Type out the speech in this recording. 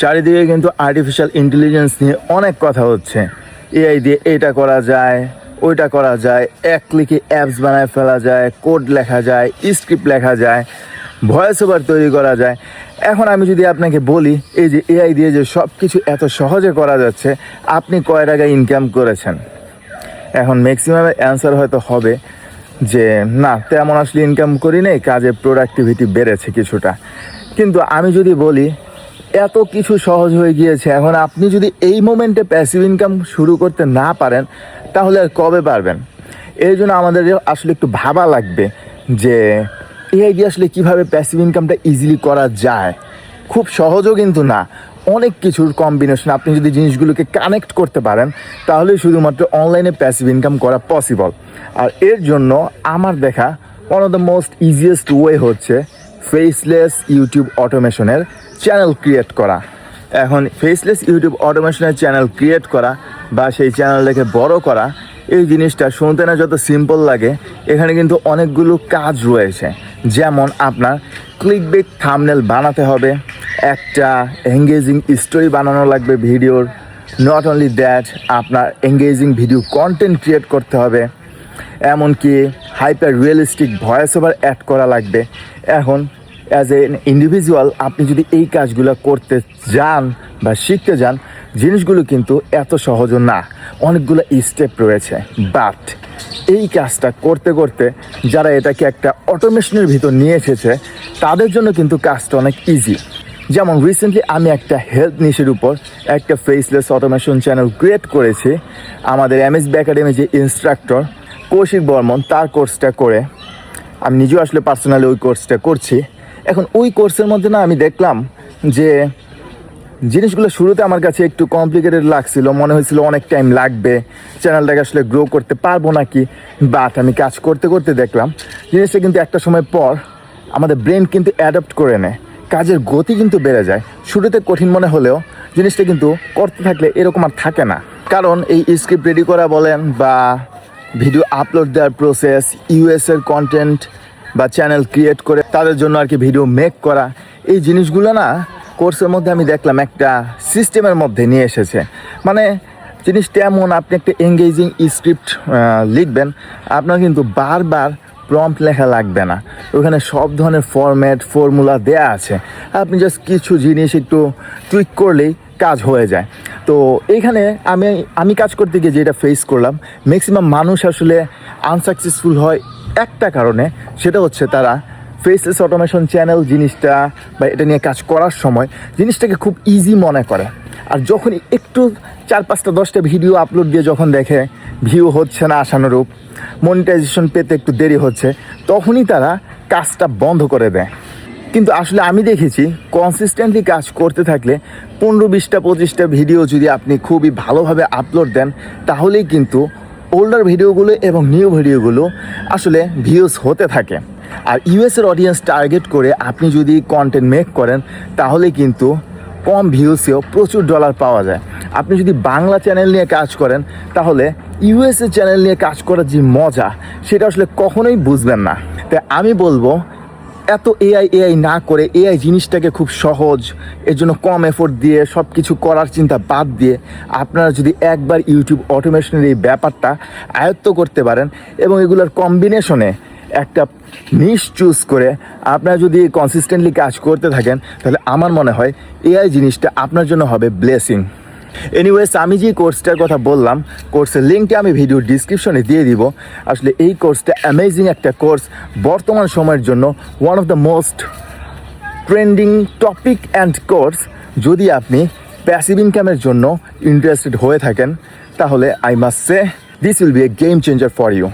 চারিদিকে কিন্তু artificial intelligence নিয়ে অনেক কথা হচ্ছে। এআই দিয়ে এটা করা যায়, ওইটা করা যায়, এক ক্লিকে অ্যাপস বানায় ফেলা যায় কোড লেখা যায় স্ক্রিপ্ট লেখা যায় ভয়েস ওভার তৈরি করা যায়। এখন আমি যদি আপনাকে বলি, এই যে এআই দিয়ে যে সব কিছু এত সহজে করা যাচ্ছে, আপনি কয় টাকা ইনকাম করেছেন। এখন ম্যাক্সিমামের অ্যান্সার হয়তো হবে যে, না, তেমন আসলে ইনকাম করি নেই, কাজের প্রোডাক্টিভিটি বেড়েছে কিছুটা। কিন্তু আমি যদি বলি এত কিছু সহজ হয়ে গিয়েছে। এখন আপনি যদি এই মোমেন্টে প্যাসিভ ইনকাম শুরু করতে না পারেন, তাহলে আর কবে পারবেন? এই জন্য আমাদের আসলে একটু ভাবা লাগবে যে এআই দিয়ে আসলে কীভাবে প্যাসিভ ইনকামটা ইজিলি করা যায়? খুব সহজও কিন্তু না। অনেক কিছুর কম্বিনেশন আপনি যদি জিনিসগুলোকে কানেক্ট করতে পারেন, তাহলে শুধুমাত্র অনলাইনে প্যাসিভ ইনকাম করা পসিবল আর এর জন্য আমার দেখা one of the most easiest way হচ্ছে ফেসলেস ইউটিউব অটোমেশনের চ্যানেল ক্রিয়েট করা। এখন ফেসলেস ইউটিউব অটোমেশনের চ্যানেল ক্রিয়েট করা বা সেই চ্যানেলটাকে বড় করা, এই জিনিসটা শুনতে না যত সিম্পল লাগে, এখানে কিন্তু অনেকগুলো কাজ রয়েছে। যেমন আপনার ক্লিক বেক থামনেল বানাতে হবে, একটা এঙ্গেজিং স্টোরি বানানো লাগবে ভিডিওর। নট অনলি দ্যাট আপনার এঙ্গেজিং ভিডিও কন্টেন্ট ক্রিয়েট করতে হবে। এমনকি hyper realistic voice over add করা লাগবে। এখন অ্যাজ এ ইন্ডিভিজুয়াল আপনি যদি এই কাজগুলো করতে যান বা শিখতে যান, জিনিসগুলো কিন্তু এত সহজও না। অনেকগুলো স্টেপ রয়েছে। বাট এই কাজটা করতে করতে যারা এটাকে একটা অটোমেশনের ভিতর নিয়ে এসেছে, তাদের জন্য কিন্তু কাজটা অনেক ইজি যেমন রিসেন্টলি আমি একটা হেলথ নিশের উপর একটা ফেসলেস অটোমেশন চ্যানেল ক্রিয়েট করেছি। আমাদের এম এস একাডেমি যে ইনস্ট্রাক্টর কৌশিক বর্মন, তার কোর্সটা করে আমি নিজেও আসলে পার্সোনালি ওই কোর্সটা করছি। এখন ওই কোর্সের মধ্যে না আমি দেখলাম যে জিনিসগুলো শুরুতে আমার কাছে একটু কমপ্লিকেটেড লাগছিল, মনে হয়েছিল অনেক টাইম লাগবে চ্যানেলটাকে আসলে গ্রো করতে পারব নাকি? বাট আমি কাজ করতে করতে দেখলাম, জিনিসটা কিন্তু একটা সময় পর আমাদের ব্রেন কিন্তু অ্যাডাপ্ট করে নেয়, কাজের গতি কিন্তু বেড়ে যায়। শুরুতে কঠিন মনে হলেও জিনিসটা কিন্তু করতে থাকলে এরকম আর থাকে না। কারণ এই স্ক্রিপ্ট রেডি করা বলেন বা ভিডিও আপলোড দেওয়ার প্রসেস ইউএস এর কন্টেন্ট বা চ্যানেল ক্রিয়েট করে তাদের জন্য আর কি ভিডিও মেক করা। এই জিনিসগুলো না কোর্সের মধ্যে আমি দেখলাম একটা সিস্টেমের মধ্যে নিয়ে এসেছে। মানে জিনিসটা এমন, আপনি একটা এঙ্গেজিং স্ক্রিপ্ট লিখবেন, আপনার কিন্তু বারবার প্রম্পট লেখা লাগবে না। ওখানে সব ধরনের ফরম্যাট ফর্মুলা দেয়া আছে। আপনি জাস্ট কিছু জিনিস একটু টুইক করলেই কাজ হয়ে যায়। তো এইখানে আমি আমি কাজ করতে গিয়ে যেটা ফেস করলাম ম্যাক্সিমাম মানুষ আসলে আনসাকসেসফুল হয় একটা কারণে সেটা হচ্ছে তারা ফেসলেস অটোমেশন চ্যানেল জিনিসটা বা এটা নিয়ে কাজ করার সময় জিনিসটাকে খুব ইজি মনে করে। আর যখন একটু চার পাঁচটা, দশটা ভিডিও আপলোড দিয়ে যখন দেখে ভিউ হচ্ছে না আশানুরূপ মনিটাইজেশন পেতে একটু দেরি হচ্ছে, তখনই তারা কাজটা বন্ধ করে দেয়। কিন্তু আসলে আমি দেখেছি কনসিস্টেন্টলি কাজ করতে থাকলে পনেরো বিশটা, পঁচিশটা ভিডিও যদি আপনি খুবই ভালোভাবে আপলোড দেন, তাহলেই কিন্তু ওল্ডার ভিডিওগুলো এবং নিউ ভিডিওগুলো আসলে ভিউজ হতে থাকে। আর ইউএসের অডিয়েন্স টার্গেট করে আপনি যদি কন্টেন্ট মেক করেন, তাহলে কিন্তু কম ভিউসেও প্রচুর ডলার পাওয়া যায়। আপনি যদি বাংলা চ্যানেল নিয়ে কাজ করেন, তাহলে ইউএসএ চ্যানেল নিয়ে কাজ করার যে মজা, সেটা আসলে কখনোই বুঝবেন না। তাই আমি বলব এত এআই এআই না করে এআই জিনিসটাকে খুব সহজ এর জন্য কম এফোর্ট দিয়ে সব কিছু করার চিন্তা বাদ দিয়ে আপনারা যদি একবার ইউটিউব অটোমেশনের এই ব্যাপারটা আয়ত্ত করতে পারেন এবং এগুলোর কম্বিনেশনে একটা নিশ চুজ করে আপনারা যদি কনসিস্টেন্টলি কাজ করতে থাকেন, তাহলে আমার মনে হয় এআই জিনিসটা আপনার জন্য হবে ব্লেসিং এনিওয়েস আমি যে কোর্সটার কথা বললাম কোর্সের লিঙ্কটা আমি ভিডিও ডিসক্রিপশনে দিয়ে দিব। আসলে এই কোর্সটা অ্যামেজিং একটা কোর্স বর্তমান সময়ের জন্য one of the most trending topic and course যদি আপনি প্যাসিভ ইনকামের জন্য ইন্টারেস্টেড হয়ে থাকেন, তাহলে I must say this will be a game changer for you